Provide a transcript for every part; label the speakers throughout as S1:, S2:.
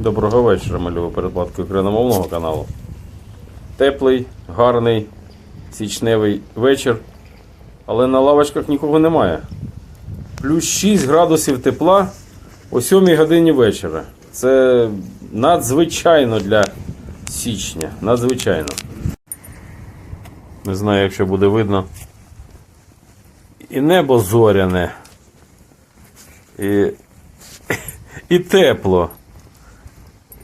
S1: Доброго вечора, малюю передплаткою україномовного каналу. Теплий, гарний, січневий вечір. Але на лавочках нікого немає. Плюс 6 градусів тепла о 7 годині вечора. Це надзвичайно для січня. Надзвичайно. Не знаю, якщо буде видно. І небо зоряне. І, і тепло.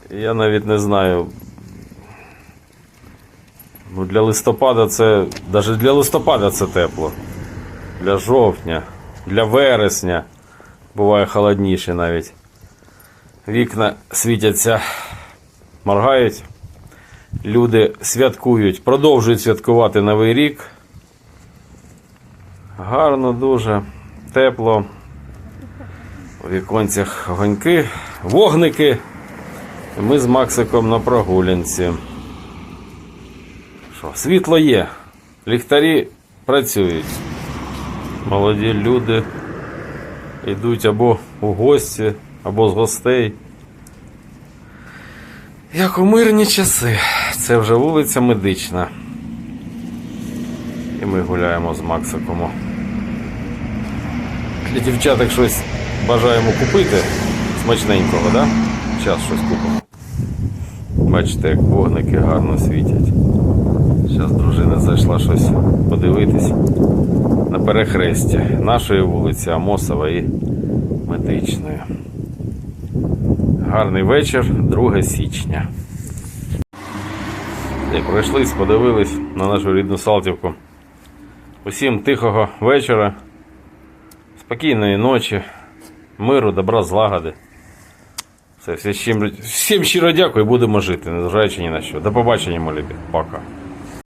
S1: Я навіть не знаю. Ну, для листопада це. Навіть для листопада це тепло. Для жовтня, для вересня. Буває холодніше навіть. Вікна світяться, моргають. Люди святкують, продовжують святкувати Новий рік. Гарно дуже, тепло. У віконцях огоньки, вогники. Ми з Максиком на прогулянці. Що, світло є. Ліхтарі працюють. Молоді люди йдуть або у гості, або з гостей. Як у мирні часи. Це вже вулиця медична. І ми гуляємо з Максиком. Для дівчаток щось бажаємо купити смачненького, да? Зараз щось купимо. Бачите, як вогники гарно світять. Зараз дружина зайшла щось подивитись на перехресті нашої вулиці Амосова і Медичної. Гарний вечір, 2 січня. І пройшлись, подивились на нашу рідну Салтівку. Усім тихого вечора, спокійної ночі, миру, добра, злагоди. Все, всім, всім щиро дякую, будемо жити, незважаючи ні на що. До побачення, мої. Пока.